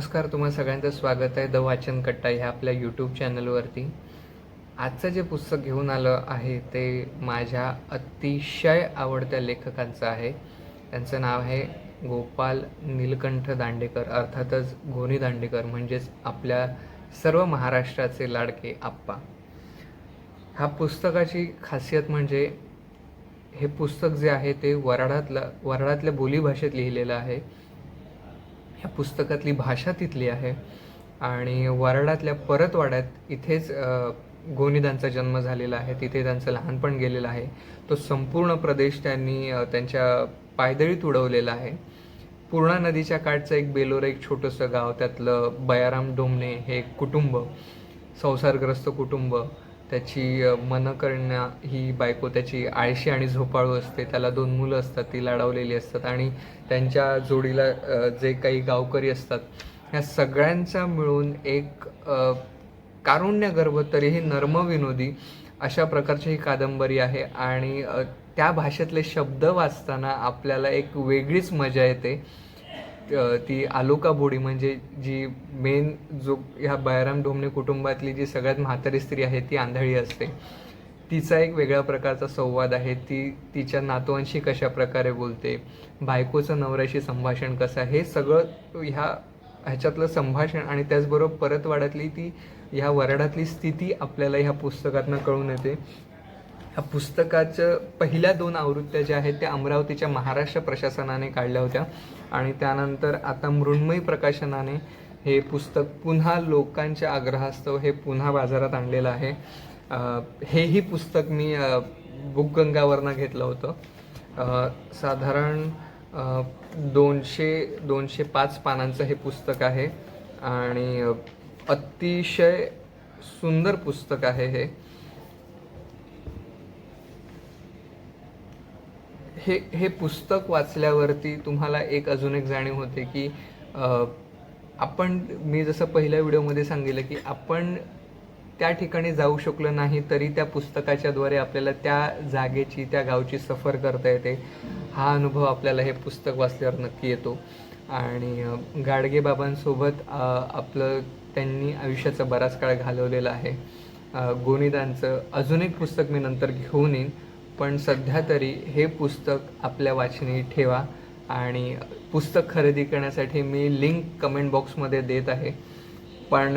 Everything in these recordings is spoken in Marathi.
नमस्कार तुम्हा सगळ्यांचं स्वागत आहे. द वाचन कट्टा ह्या आपल्या यूट्यूब चॅनलवरती आजचं जे पुस्तक घेऊन आलं आहे ते माझ्या अतिशय आवडत्या लेखकांचं आहे. त्यांचं नाव आहे गोपाल नीलकंठ दांडेकर अर्थातच गोनी दांडेकर म्हणजेच आपल्या सर्व महाराष्ट्राचे लाडके आप्पा. ह्या पुस्तकाची खासियत म्हणजे हे पुस्तक जे आहे ते वराडातलं वराडातल्या बोलीभाषेत लिहिलेलं आहे. ह्या पुस्तकातली भाषा तिथली आहे. आणि वराडातल्या परतवाड्यात इथेच गोनीदांचा जन्म झालेला आहे. तिथे त्यांचं लहानपण गेलेलं आहे. तो संपूर्ण प्रदेश त्यांनी त्यांच्या पायदळीत उडवलेला आहे. पूर्णा नदीच्या काठचं एक बेलोर एक छोटंसं गाव त्यातलं बयाराम डोमणे हे एक कुटुंब संसारग्रस्त कुटुंब त्याची अ, करण्या ही बायको त्याची आळशी आणि झोपाळू असते. त्याला दोन मुलं असतात ती लढवलेली असतात आणि त्यांच्या जोडीला जे काही गावकरी असतात ह्या सगळ्यांचा मिळून एक अ, तरी तरीही नर्मविनोदी अशा प्रकारची ही कादंबरी आहे. आणि त्या भाषेतले शब्द वाचताना आपल्याला एक वेगळीच मजा येते. ती आलोका बोडी म्हणजे जी मेन जो ह्या बयाराम ढोमणे कुटुंबातली जी सगळ्यात म्हातारी स्त्री आहे ती आंधळी असते. तिचा एक वेगळ्या प्रकारचा संवाद आहे. ती तिच्या नातवांशी कशा प्रकारे बोलते बायकोचं नवऱ्याशी संभाषण कसं आहे हे सगळं ह्या ह्याच्यातलं संभाषण आणि त्याचबरोबर परतवाड्यातली ती ह्या वराडातली स्थिती आपल्याला ह्या पुस्तकातनं कळून येते. ह्या पुस्तकाचं पहिल्या दोन आवृत्त्या ज्या आहेत त्या अमरावतीच्या महाराष्ट्र प्रशासनाने काढल्या होत्या. आणि त्यानंतर आता मृण्मयी प्रकाशनाने हे पुस्तक पुन्हा लोकांच्या आग्रहास्तव हे पुन्हा बाजारात आणलेलं आहे. हेही पुस्तक मी बुकगंगावरनं घेतलं होतं. साधारण दोनशे दोनशे पाच पानांचं हे पुस्तक आहे. आणि अतिशय सुंदर पुस्तक आहे हे. हे हे पुस्तक वाचल्यावरती तुम्हाला एक अजून एक जाणीव होते की आपण मी जसं पहिल्या व्हिडिओमध्ये सांगितलं की आपण त्या ठिकाणी जाऊ शकलो नाही तरी त्या पुस्तकाच्याद्वारे आपल्याला त्या जागेची त्या गावची सफर करता येते. हा अनुभव आपल्याला हे पुस्तक वाचल्यावर नक्की येतो. आणि गाडगेबाबांसोबत गाडगे बाबांसोबत आपलं त्यांनी आयुष्याचा बराच काळ घालवलेला आहे. गोनिदांचं अजून एक पुस्तक मी नंतर घेऊन येईन. पण सध्या तरी हे पुस्तक आपल्या वाचनी ठेवा आणि पुस्तक खरेदी करण्यासाठी मी लिंक कमेंट बॉक्समध्ये देत आहे. पण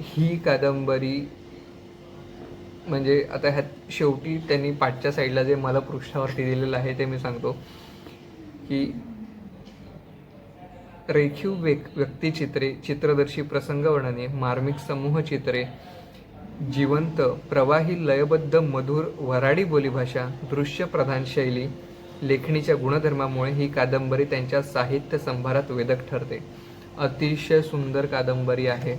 ही कादंबरी म्हणजे आता ह्यात शेवटी त्यांनी पाठच्या साईडला जे मला पृष्ठावरती दिलेलं आहे ते मी सांगतो. की रेखीव व्यक्तिचित्रे चित्रदर्शी प्रसंग वर्णने मार्मिक समूह चित्रे जिवंत प्रवाही लयबद्ध मधुर वराडी बोलीभाषा दृश्य प्रधान शैली लेखणीच्या गुणधर्मामुळे ही कादंबरी त्यांच्या साहित्य संभारात वेदक ठरते. अतिशय सुंदर कादंबरी आहे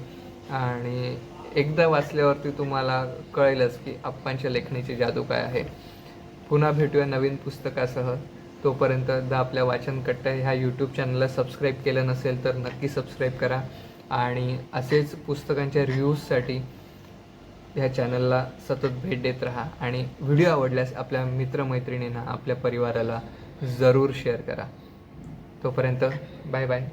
आणि एकदा वाचल्यावरती तुम्हाला कळेलच की आप्पांच्या लेखणीची जादू काय आहे. पुन्हा भेटूया नवीन पुस्तकासह. तोपर्यंत द आपल्या वाचनकट्ट ह्या यूट्यूब चॅनलला सबस्क्राईब केलं नसेल तर नक्की सबस्क्राईब करा. आणि असेच पुस्तकांच्या रिव्ह्यूजसाठी ह्या चॅनलला सतत भेट देत राहा आणि व्हिडिओ आवडल्यास आपल्या मित्रमैत्रिणींना आपल्या परिवाराला जरूर शेअर करा. तोपर्यंत बाय बाय